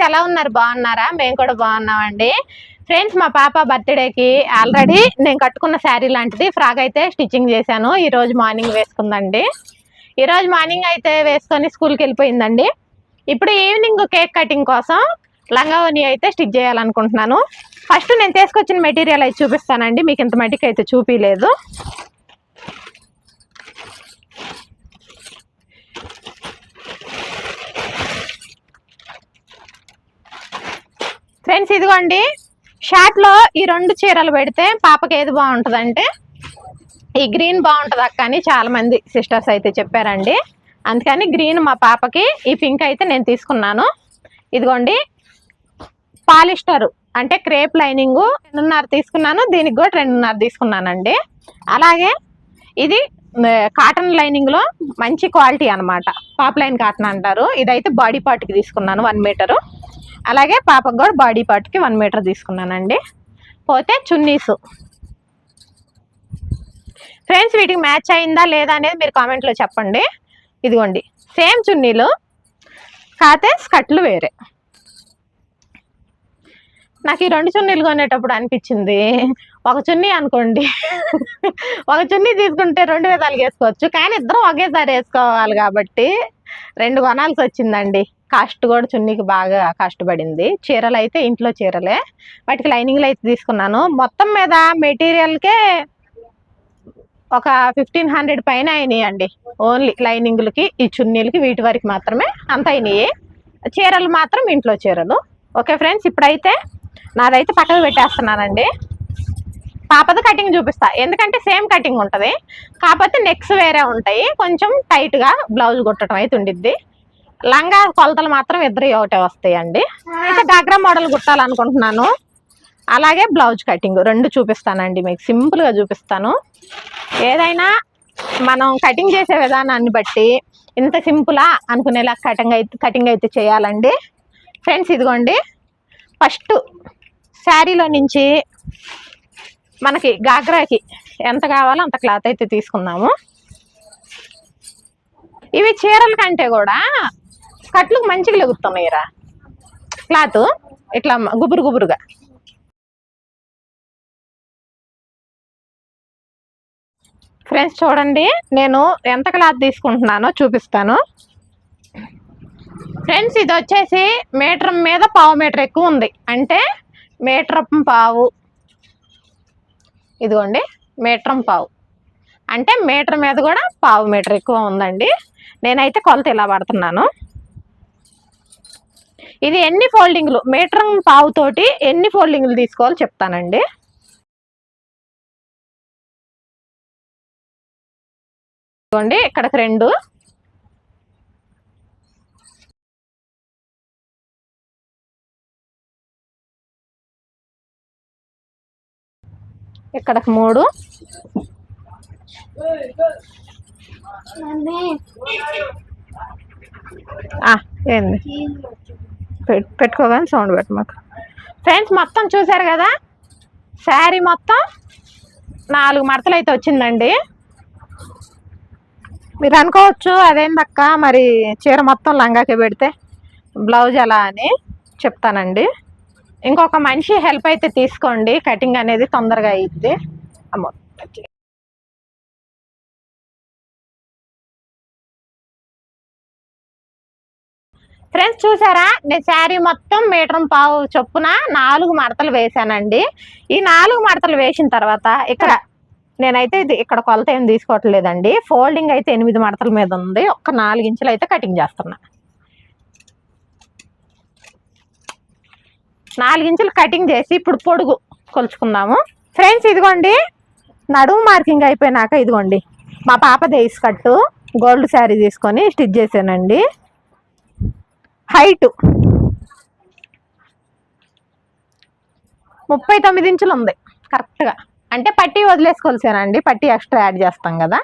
Friends ఎలా ఉన్నారు? బాగున్నారా? మేము కూడా బాగున్నామండి. ఫ్రెండ్స్ మా పాప బర్త్డేకి ఆల్రెడీ నేను కట్టుకున్న శారీ లాంటిది ఫ్రాక్ అయితే స్టిచ్చింగ్ చేశాను. ఈరోజు మార్నింగ్ వేసుకుందండి. ఈరోజు మార్నింగ్ అయితే వేసుకొని స్కూల్కి వెళ్ళిపోయిందండి. ఇప్పుడు ఈవినింగ్ కేక్ కటింగ్ కోసం లంగావని అయితే స్టిచ్ చేయాలనుకుంటున్నాను. ఫస్ట్ నేను తీసుకొచ్చిన మెటీరియల్ అయితే చూపిస్తానండి. మీకు ఇంత మటుకు అయితే చూపించలేదు ఫ్రెండ్స్ ఇదిగోండి. షార్ట్లో ఈ రెండు చీరలు పెడితే పాపకి ఏది బాగుంటుందంటే ఈ గ్రీన్ బాగుంటుంది అక్క అని చాలామంది సిస్టర్స్ అయితే చెప్పారండి. అందుకని గ్రీన్ మా పాపకి ఈ పింక్ అయితే నేను తీసుకున్నాను. ఇదిగోండి. పాలిస్టర్ అంటే క్రేప్ లైనింగ్ రెండున్నర తీసుకున్నాను దీనికి కూడా రెండున్నర తీసుకున్నానండి. అలాగే ఇది కాటన్ లైనింగ్లో మంచి క్వాలిటీ అనమాట పాప్ లైన్ కాటన్ అంటారు. ఇదైతే బాడీ పార్ట్కి తీసుకున్నాను వన్ మీటరు అలాగే పాపకు కూడా బాడీ పార్ట్కి వన్ మీటర్ తీసుకున్నానండి. పోతే చున్నీస్. ఫ్రెండ్స్ వీటికి మ్యాచ్ అయిందా లేదా అనేది మీరు కామెంట్లో చెప్పండి. ఇదిగోండి సేమ్ చున్నీలు కాతే స్కట్లు వేరే. నాకు ఈ రెండు చున్నీలు కొనేటప్పుడు అనిపించింది. ఒక చున్నీ అనుకోండి. ఒక చున్నీ తీసుకుంటే రెండు విధాలుగా వేసుకోవచ్చు. కానీ ఇద్దరం ఒకేసారి వేసుకోవాలి కాబట్టి రెండు కొనాల్సి వచ్చిందండి. కాస్ట్ కూడా చున్నీకి బాగా కష్టపడింది చీరలు అయితే ఇంట్లో చీరలే. వాటికి లైనింగ్లు అయితే తీసుకున్నాను. మొత్తం మీద మెటీరియల్కే ఒక ఫిఫ్టీన్ హండ్రెడ్ పైన అయినాయి అండి ఓన్లీ లైనింగ్లకి ఈ చున్నీలకి వీటి వరకు మాత్రమే అంత అయినాయి. చీరలు మాత్రం ఇంట్లో చీరలు. ఓకే ఫ్రెండ్స్ ఇప్పుడైతే నాదైతే పక్కకు పెట్టేస్తున్నానండి. పాపది కటింగ్ చూపిస్తా. ఎందుకంటే సేమ్ కటింగ్ ఉంటుంది. కాకపోతే నెక్స్ వేరే ఉంటాయి. కొంచెం టైట్గా బ్లౌజ్ కుట్టడం అయితే ఉండిద్ది. లంగా కొలతలు మాత్రం ఇద్దరు ఒకటే వస్తాయండి. అయితే డాగ్రా మోడల్ కుట్టాలనుకుంటున్నాను. అలాగే బ్లౌజ్ కటింగ్ రెండు చూపిస్తానండి మీకు. సింపుల్గా చూపిస్తాను. ఏదైనా మనం కటింగ్ చేసే విధానాన్ని బట్టి ఇంత సింపులా అనుకునేలా కటింగ్ అయితే కటింగ్ అయితే చేయాలండి. ఫ్రెండ్స్ ఇదిగోండి. ఫస్ట్ శారీలో నుంచి మనకి గాగ్రాకి ఎంత కావాలో అంత క్లాత్ అయితే తీసుకుందాము. ఇవి చీరల కంటే కూడా కట్లు మంచిగా లెగుతున్నాయిరా క్లాత్ ఇట్లా గుబురు గుబురుగా. ఫ్రెండ్స్ చూడండి నేను ఎంత క్లాత్ తీసుకుంటున్నానో చూపిస్తాను. ఫ్రెండ్స్ ఇది వచ్చేసి మీటర్ మీద పావు మీటర్ ఎక్కువ ఉంది. అంటే మీటర్ పావు. ఇదిగోండి మీటరం పావు. అంటే మీటర్ మీద కూడా పావు మీటర్ ఎక్కువ ఉందండి. నేనైతే కొలత ఇలా పడుతున్నాను ఇది ఎన్ని ఫోల్డింగ్లు? మీటర్ పావు తోటి ఎన్ని ఫోల్డింగ్లు తీసుకోవాలో చెప్తానండి. ఇదిగోండి ఇక్కడికి రెండు. ఇక్కడికి మూడు. ఏంది? పెట్టుకోగానే సౌండ్ పెట్టు మాకు. ఫ్రెండ్స్ మొత్తం చూసారు కదా? శారీ మొత్తం నాలుగు మడతలు అయితే వచ్చిందండి. మీరు అనుకోవచ్చు అదేందక్క? మరి చీర మొత్తం లంగాకి పెడితే బ్లౌజ్ ఎలా అని చెప్తానండి. ఇంకొక మనిషి హెల్ప్ అయితే తీసుకోండి కటింగ్ అనేది తొందరగా అయ్యిద్ది. అమ్మ ఫ్రెండ్స్ చూసారా? నేను శారీ మొత్తం మీటర్ పావు చొప్పున నాలుగు మడతలు వేసానండి ఈ నాలుగు మడతలు వేసిన తర్వాత ఇక్కడ నేనైతే ఇది ఇక్కడ కొలత ఏం తీసుకోవట్లేదండి. ఫోల్డింగ్ అయితే ఎనిమిది మడతల మీద ఉంది. ఒక్క నాలుగు ఇంచులు అయితే కటింగ్ చేస్తున్నా. నాలుగించులు కటింగ్ చేసి ఇప్పుడు పొడుగు కొలుచుకుందాము. ఫ్రెండ్స్ ఇదిగోండి. నడుము మార్కింగ్ అయిపోయినాక ఇదిగోండి. మా పాప దేస్ కట్టు గోల్డ్ శారీ తీసుకొని స్టిచ్ చేశానండి. హైట్ ముప్పై తొమ్మిది ఇంచులు ఉంది కరెక్ట్గా అంటే పట్టి వదిలేసుకోవాల్సానండి పట్టి ఎక్స్ట్రా యాడ్ చేస్తాం కదా.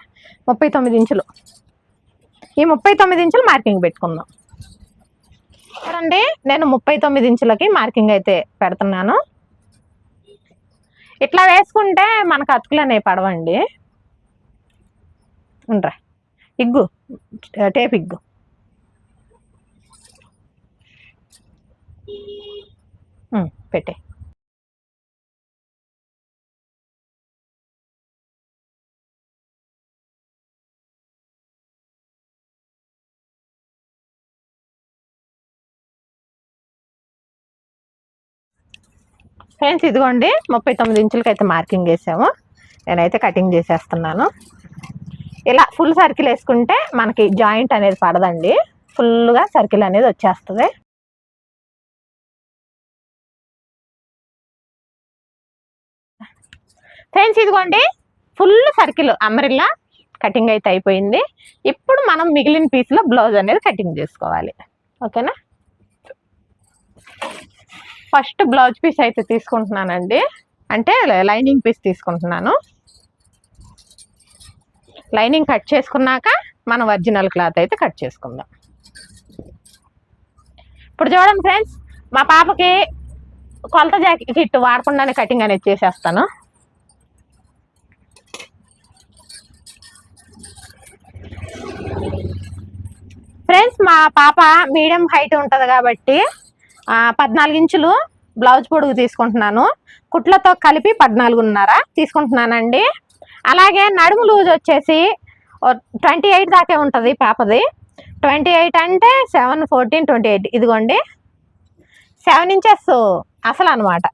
ముప్పై తొమ్మిది ఇంచులు. ఈ ముప్పై తొమ్మిది ఇంచులు మార్కింగ్ పెట్టుకుందాం. చూడండి నేను ముప్పై తొమ్మిది ఇంచులకి మార్కింగ్ అయితే పెడుతున్నాను. ఇట్లా వేసుకుంటే మనకు అతుకులు అనేవి పడవండి. ఉండరా. ఇగ్గు టేప్ ఇగ్గు. పెట్టే. ఫ్రెండ్స్ ఇదిగోండి ముప్పై తొమ్మిది ఇంచులకి అయితే మార్కింగ్ వేసాము. నేనైతే కటింగ్ చేసేస్తున్నాను. ఇలా ఫుల్ సర్కిల్ వేసుకుంటే మనకి జాయింట్ అనేది పడదండి. ఫుల్గా సర్కిల్ అనేది వచ్చేస్తుంది. ఫ్రెండ్స్ ఇదిగోండి ఫుల్ సర్కిల్ అమరిల్లా కటింగ్ అయితే అయిపోయింది. ఇప్పుడు మనం మిగిలిన పీస్లో బ్లౌజ్ అనేది కటింగ్ చేసుకోవాలి. ఓకేనా? ఫస్ట్ బ్లౌజ్ పీస్ అయితే తీసుకుంటున్నానండి. అంటే లైనింగ్ పీస్ తీసుకుంటున్నాను. లైనింగ్ కట్ చేసుకున్నాక మనం ఒరిజినల్ క్లాత్ అయితే కట్ చేసుకుందాం. ఇప్పుడు చూడండి ఫ్రెండ్స్ మా పాపకి కొలత జాకెట్ వాడకుండానే కటింగ్ అనేది చేసేస్తాను. ఫ్రెండ్స్ మా పాప మీడియం హైట్ ఉంటుంది కాబట్టి పద్నాలుగు ఇంచులు బ్లౌజ్ పొడుగు తీసుకుంటున్నాను. కుట్లతో కలిపి పద్నాలుగున్నర తీసుకుంటున్నానండి. అలాగే నడుము లూజ్ వచ్చేసి ట్వంటీ ఎయిట్ దాకే ఉంటుంది పాపది. ట్వంటీ ఎయిట్ అంటే సెవెన్ ఫోర్టీన్ ట్వంటీ ఎయిట్ ఇదిగోండి. సెవెన్ ఇంచెస్ అసలు అనమాట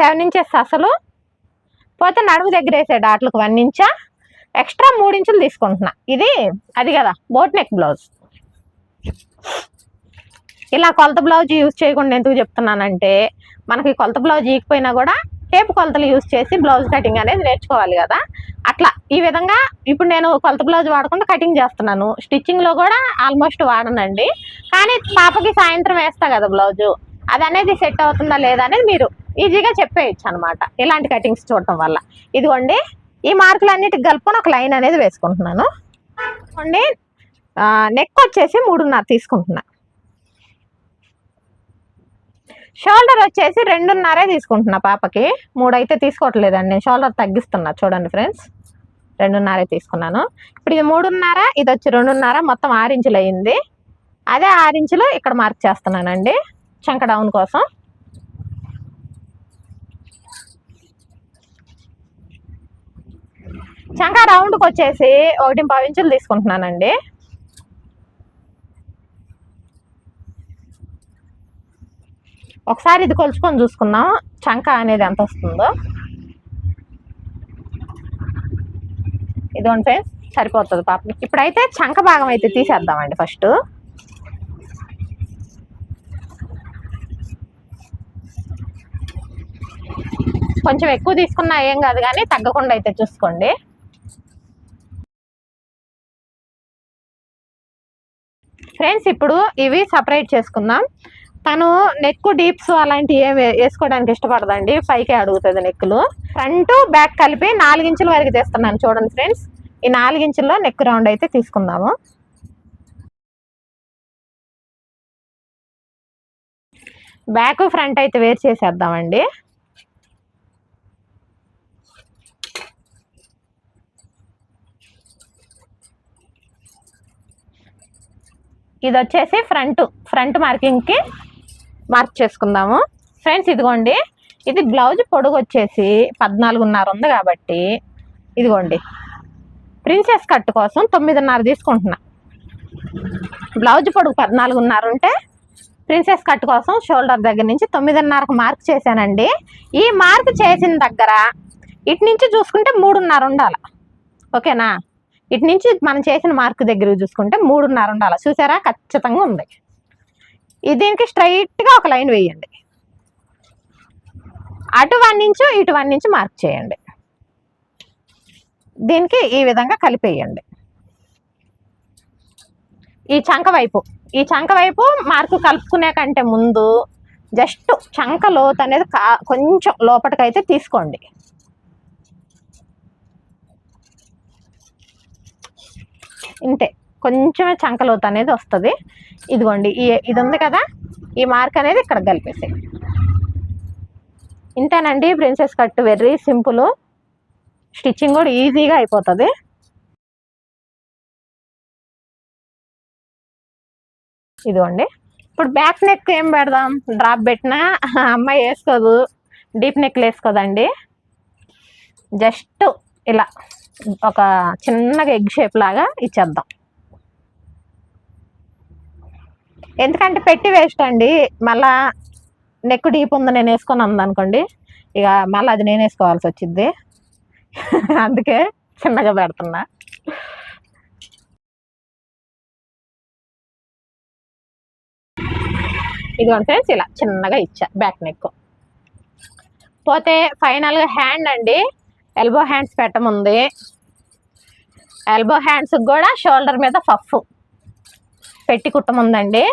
సెవెన్ ఇంచెస్ అసలు. పోతే నడుము దగ్గర వేసే డాట్లకు వన్ ఇంచా. ఎక్స్ట్రా మూడు ఇంచులు తీసుకుంటున్నా. ఇది అది కదా బోట్ నెక్ బ్లౌజ్. ఇలా కొలత బ్లౌజ్ యూజ్ చేయకుండా ఎందుకు చెప్తున్నానంటే మనకి కొలత బ్లౌజ్ ఇకపోయినా కూడా టేపు కొలతలు యూజ్ చేసి బ్లౌజ్ కటింగ్ అనేది నేర్చుకోవాలి కదా. అట్లా ఈ విధంగా ఇప్పుడు నేను కొలత బ్లౌజ్ వాడకుండా కటింగ్ చేస్తున్నాను. స్టిచ్చింగ్లో కూడా ఆల్మోస్ట్ వాడనండి. కానీ పాపకి సాయంత్రం వేస్తా కదా బ్లౌజు. అది అనేది సెట్ అవుతుందా లేదా అనేది మీరు ఈజీగా చెప్పేయచ్చు అనమాట ఇలాంటి కటింగ్స్ చూడటం వల్ల. ఇదిగోండి ఈ మార్కులన్నిటికి కలుపుకొని ఒక లైన్ అనేది వేసుకుంటున్నాను. అండి నెక్ వచ్చేసి మూడున్నర తీసుకుంటున్నా. షోల్డర్ వచ్చేసి రెండున్నరే తీసుకుంటున్నా పాపకి. మూడు అయితే తీసుకోవట్లేదండి. నేను షోల్డర్ తగ్గిస్తున్నా చూడండి ఫ్రెండ్స్ రెండున్నరే తీసుకున్నాను. ఇప్పుడు ఇది మూడున్నర ఇది వచ్చి రెండున్నర మొత్తం ఆరు అయింది. అదే ఆరు ఇక్కడ మార్క్ చేస్తున్నానండి. చంక డౌన్ కోసం. చంక రౌండ్కి వచ్చేసి ఒకటి పావు ఇంచులు తీసుకుంటున్నానండి. ఒకసారి ఇది కొలుచుకొని చూసుకుందాం చంక అనేది ఎంత వస్తుందో. ఇదిగోండి ఫ్రెండ్స్ సరిపోతుంది పాపం. ఇప్పుడైతే చంక భాగం అయితే తీసేద్దామండి ఫస్ట్. కొంచెం ఎక్కువ తీసుకున్నా ఏం కాదు కానీ తగ్గకుండా అయితే చూసుకోండి. ఫ్రెండ్స్ ఇప్పుడు ఇవి సపరేట్ చేసుకుందాం. తను నెక్ డీప్స్ అలాంటివి ఏమి వేసుకోవడానికి ఇష్టపడదండి. పైకే అడుగుతుంది నెక్కులు. ఫ్రంట్ బ్యాక్ కలిపి నాలుగించుల వరకు తీస్తున్నాను చూడండి ఫ్రెండ్స్. ఈ నాలుగించుల్లో నెక్ రౌండ్ అయితే తీసుకుందాము. బ్యాక్ ఫ్రంట్ అయితే వేరు చేసేద్దామండి. ఇది వచ్చేసి ఫ్రంట్ ఫ్రంట్ మార్కింగ్కి మార్క్ చేసుకుందాము. ఫ్రెండ్స్ ఇదిగోండి. ఇది బ్లౌజ్ పొడుగు వచ్చేసి పద్నాలుగున్నర ఉంది కాబట్టి ఇదిగోండి. ప్రిన్సెస్ కట్ కోసం తొమ్మిదిన్నర తీసుకుంటున్నా. బ్లౌజ్ పొడుగు పద్నాలుగున్నర ఉంటే ప్రిన్సెస్ కట్ కోసం షోల్డర్ దగ్గర నుంచి తొమ్మిదిన్నరకు మార్క్ చేశానండి. ఈ మార్క్ చేసిన దగ్గర ఇటు నుంచి చూసుకుంటే మూడున్నర ఉండాలి. ఓకేనా? ఇటు నుంచి మనం చేసిన మార్క్ దగ్గర చూసుకుంటే మూడున్నర ఉండాలి. చూసారా? ఖచ్చితంగా ఉంది. దీనికి స్ట్రైట్గా ఒక లైన్ వేయండి. అటు వన్ ఇంచు ఇటు వన్ ఇంచు మార్క్ చేయండి. దీనికి ఈ విధంగా కలిపేయండి. ఈ చంక వైపు ఈ చంక వైపు మార్కు కలుపుకునే కంటే ముందు జస్ట్ చంక లోతు అనేది కా- కొంచెం లోపటికైతే తీసుకోండి. ఇంతే కొంచెమే చంక లోతు అనేది వస్తుంది. ఇదిగోండి ఈ ఇది ఉంది కదా? ఈ మార్క్ అనేది ఇక్కడ కలిపేసి ఇంతేనండి princess cut very simple. Stitching కూడా ఈజీగా అయిపోతుంది. ఇదిగోండి. ఇప్పుడు బ్యాక్ నెక్ ఏం పెడదాం? డ్రాప్ పెట్టినా అమ్మాయి వేసుకోదు. డీప్ నెక్ వేసుకోదండి. జస్ట్ ఇలా ఒక చిన్నగా ఎగ్ షేప్ లాగా ఇచ్చేద్దాం. ఎందుకంటే పెట్టి వేస్ట్ అండి. మళ్ళా నెక్ డీప్ ఉంది నేను వేసుకొని అందనుకోండి ఇక మళ్ళీ అది నేను వేసుకోవాల్సి వచ్చింది అందుకే చిన్నగా పెడుతున్నా. ఇదిగోండి ఫ్రెండ్స్ ఇలా చిన్నగా ఇచ్చా బ్యాక్ నెక్ పోతే ఫైనల్గా హ్యాండ్ అండి. Elbow hands పెట్టముంది. ఎల్బో హ్యాండ్స్కి కూడా షోల్డర్ మీద ఫఫ్ పెట్టి కుట్టముందండి.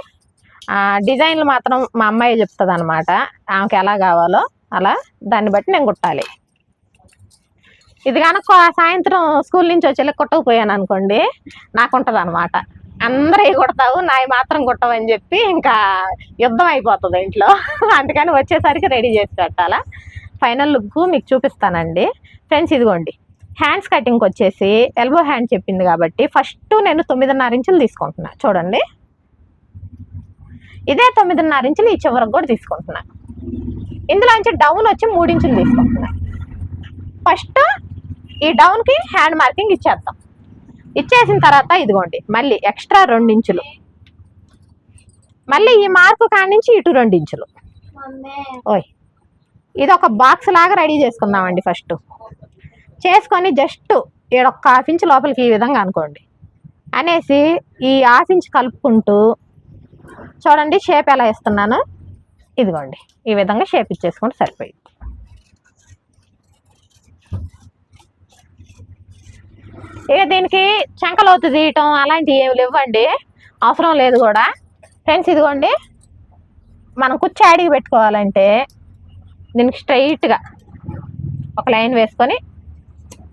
డిజైన్లు మాత్రం మా అమ్మాయి చెప్తుంది అనమాట ఆమెకి ఎలా కావాలో అలా దాన్ని బట్టి నేను కుట్టాలి. ఇది కనుక సాయంత్రం స్కూల్ నుంచి వచ్చి కుట్టకపోయాను అనుకోండి నాకు ఉంటుంది అనమాట అందరూ కుడతావు? నాయి మాత్రం కుట్టవని చెప్పి ఇంకా యుద్ధం అయిపోతుంది ఇంట్లో. అందుకని వచ్చేసరికి రెడీ చేసి పెట్టాలా. ఫైనల్ లుక్ మీకు చూపిస్తానండి. ఫ్రెండ్స్ ఇదిగోండి. హ్యాండ్స్ కటింగ్ వచ్చేసి ఎల్బో హ్యాండ్ చెప్పింది కాబట్టి ఫస్ట్ నేను తొమ్మిదిన్నర ఇంచులు తీసుకుంటున్నా. చూడండి. ఇదే తొమ్మిదిన్నర ఇంచులు ఈ చివరకు కూడా తీసుకుంటున్నా. ఇందులోంచి డౌన్ వచ్చి మూడు ఇంచులు తీసుకుంటున్నా. ఫస్ట్ ఈ డౌన్కి హ్యాండ్ మార్కింగ్ ఇచ్చేద్దాం. ఇచ్చేసిన తర్వాత ఇదిగోండి మళ్ళీ ఎక్స్ట్రా రెండు ఇంచులు. మళ్ళీ ఈ మార్కు కాడి నుంచి ఇటు రెండు ఇంచులు. ఓయ్ ఇది ఒక బాక్స్ లాగా రెడీ చేసుకుందామండి ఫస్ట్ చేసుకొని జస్ట్ ఈడ ఒక హాఫ్ ఇంచ్ లోపలికి ఈ విధంగా అనుకోండి. అనేసి ఈ హాఫ్ ఇంచ్ కలుపుకుంటూ చూడండి షేప్ ఎలా ఇస్తున్నాను ఇదిగోండి ఈ విధంగా షేప్ ఇచ్చేసుకుంటే సరిపోయింది. ఇక దీనికి చంకలోతు తీయటం అలాంటివి ఏమి లేవండి. అవసరం లేదు కూడా. ఫ్రెండ్స్ ఇదిగోండి మనం కుర్చీ అడిగి పెట్టుకోవాలంటే దీనికి స్ట్రైట్గా ఒక లైన్ వేసుకొని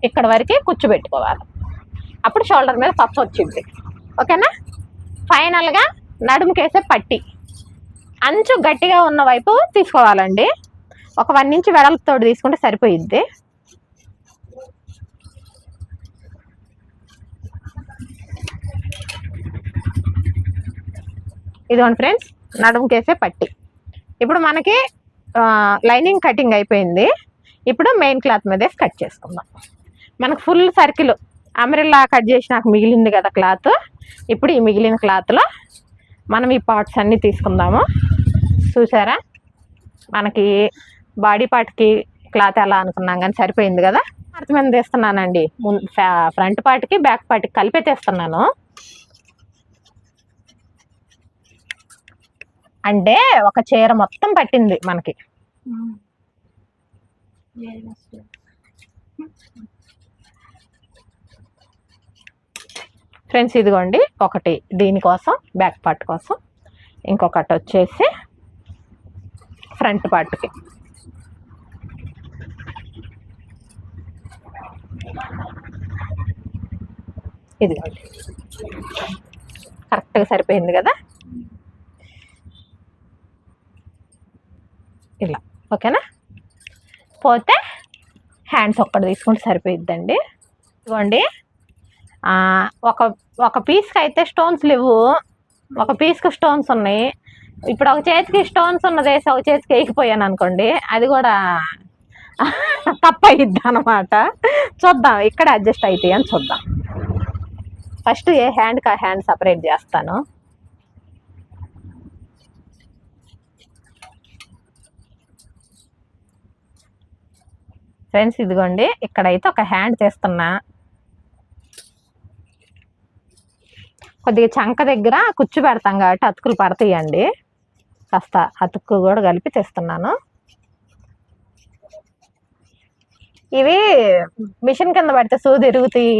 ఇక్కడ వరకు కూర్చోబెట్టుకోవాలి. అప్పుడు షోల్డర్ మీద పఫ్ వచ్చింది. ఓకేనా? ఫైనల్గా నడుముకేసే పట్టి. అంచు గట్టిగా ఉన్న వైపు తీసుకోవాలండి. ఒక వన్ ఇంచ్ వెడల్పుతో తీసుకుంటే సరిపోయిద్ది. ఇదిగోండి ఫ్రెండ్స్ నడుముకేసే పట్టి. ఇప్పుడు మనకి లైనింగ్ కటింగ్ అయిపోయింది. ఇప్పుడు మెయిన్ క్లాత్ మీద కట్ చేసుకుందాం. మనకు ఫుల్ సర్కిల్ అమరిల్లా కట్ చేసి నాకు మిగిలింది కదా క్లాత్ ఇప్పుడు ఈ మిగిలిన క్లాత్లో మనం ఈ పార్ట్స్ అన్నీ తీసుకుందాము. చూసారా? మనకి బాడీ పార్ట్కి క్లాత్ ఎలా అనుకున్నాం కానీ సరిపోయింది కదా? పార్ట్ మీద తీస్తున్నానండి. ముందు ఫ్రంట్ పార్ట్కి బ్యాక్ పార్ట్కి కలిపే తీస్తున్నాను. అంటే ఒక చీర మొత్తం పట్టింది మనకి. Hmm. ఫ్రెండ్స్ ఇదిగోండి ఒకటి. దీనికోసం బ్యాక్ పార్ట్ కోసం ఇంకొకటి వచ్చేసి ఫ్రంట్ పార్ట్కి. ఇదిగోండి. కరెక్ట్గా సరిపోయింది కదా? ఇలా. ఓకేనా? పోతే హ్యాండ్స్ ఒక్కటి తీసుకుంటే సరిపోయిద్దండి. ఇదిగోండి. ఒక ఒక పీస్కి అయితే స్టోన్స్ లేవు. ఒక పీస్కి స్టోన్స్ ఉన్నాయి. ఇప్పుడు ఒక చేతికి స్టోన్స్ ఉన్నది వేసి ఒక చేతికి వేయకపోయాను అనుకోండి అది కూడా తప్పయిద్ది అనమాట చూద్దాం ఇక్కడ అడ్జస్ట్ అవుతాయి అని చూద్దాం. ఫస్ట్ ఏ హ్యాండ్కి ఆ హ్యాండ్ సపరేట్ చేస్తాను. ఫ్రెండ్స్ ఇదిగోండి ఇక్కడైతే ఒక హ్యాండ్ తీస్తున్నా. కొద్దిగా చంక దగ్గర కుచ్చు పెడతాం కాబట్టి అతుకులు పడతాయండి. కాస్త అతుక్కు కూడా కలిపి తెస్తున్నాను. ఇవి మిషన్ కింద పడితే సూది తిరుగుతాయి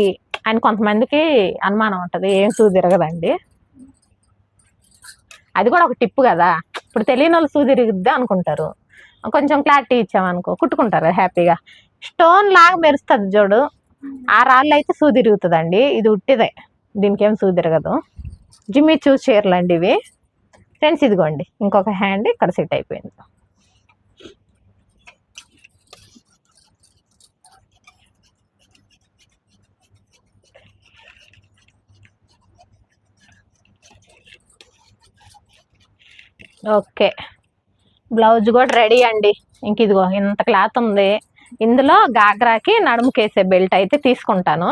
అని కొంతమందికి అనుమానం ఉంటుంది. ఏం సూది ఇరగదండి అది కూడా ఒక టిప్పు కదా. ఇప్పుడు తెలియని వాళ్ళు సూది ఇరుగుద్ది అనుకుంటారు. కొంచెం క్లారిటీ ఇచ్చామనుకో కుట్టుకుంటారు హ్యాపీగా. స్టోన్ లాగా మెరుస్తుంది చూడు. ఆ రాళ్ళు అయితే సూది తిరుగుతుందండి. ఇది ఉట్టిదే. దీనికి ఏం సూది తిరగదు. జిమ్మి చూస్ చీరలు అండి ఇవి. ఫ్రెండ్స్ ఇదిగోండి ఇంకొక హ్యాండ్ ఇక్కడ సెట్ అయిపోయింది. ఓకే బ్లౌజ్ కూడా రెడీ అండి. ఇంక ఇదిగో ఇంత క్లాత్ ఉంది. ఇందులో గాగ్రాకి నడుముకేసే బెల్ట్ అయితే తీసుకుంటాను.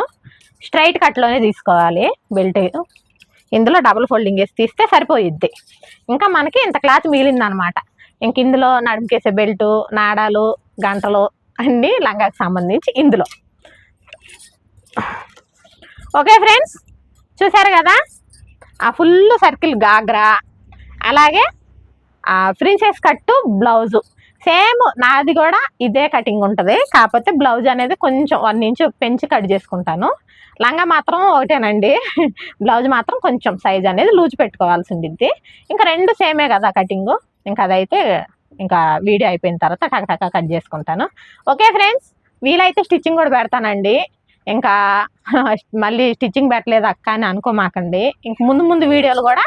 స్ట్రైట్ కట్లోనే తీసుకోవాలి బెల్ట్. ఇందులో డబుల్ ఫోల్డింగ్ వేసి తీస్తే సరిపోయిద్ది. ఇంకా మనకి ఇంత క్లాత్ మిగిలిందనమాట. ఇంక ఇందులో నడుముకేసే బెల్టు నాడాలు గంటలు అన్నీ లంగాకి సంబంధించి ఇందులో. ఓకే ఫ్రెండ్స్ చూసారు కదా? ఆ ఫుల్ సర్కిల్ గాగ్రా అలాగే ఆ ప్రిన్సెస్ కట్టు బ్లౌజు. సేమ్ నాది కూడా ఇదే కటింగ్ ఉంటుంది. కాకపోతే బ్లౌజ్ అనేది కొంచెం వన్ ఇంచ్ పెంచి కట్ చేసుకుంటాను. లంగా మాత్రం ఒకటేనండి. బ్లౌజ్ మాత్రం కొంచెం సైజ్ అనేది లూజ్ పెట్టుకోవాల్సి ఉండిద్ది ఇంకా రెండు సేమే కదా కటింగు. ఇంకా అదైతే ఇంకా వీడియో అయిపోయిన తర్వాత టకటక కట్ చేసుకుంటాను. ఓకే ఫ్రెండ్స్ వీలైతే స్టిచ్చింగ్ కూడా పెడతానండి. ఇంకా మళ్ళీ స్టిచ్చింగ్ పెట్టలేదు అక్క అని అనుకోమాకండి. ఇంక ముందు ముందు వీడియోలు కూడా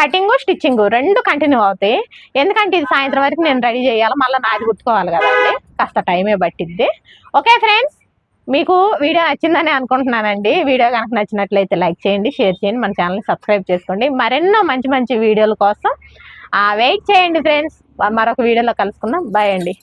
కటింగ్ స్టిచ్చింగ్ రెండు కంటిన్యూ అవుతాయి. ఎందుకంటే ఇది సాయంత్రం వరకు నేను రెడీ చేయాలి మళ్ళీ నాది కుట్టుకోవాలి కదండి. కాస్త టైమే పట్టిద్ది. ఓకే ఫ్రెండ్స్ మీకు వీడియో నచ్చిందని అనుకుంటున్నానండి. వీడియో కనుక నచ్చినట్లయితే లైక్ చేయండి షేర్ చేయండి మన ఛానల్ని సబ్స్క్రైబ్ చేసుకోండి. మరెన్నో మంచి మంచి వీడియోల కోసం వెయిట్ చేయండి ఫ్రెండ్స్. మరొక వీడియోలో కలుసుకుందాం. బాయ్ అండి.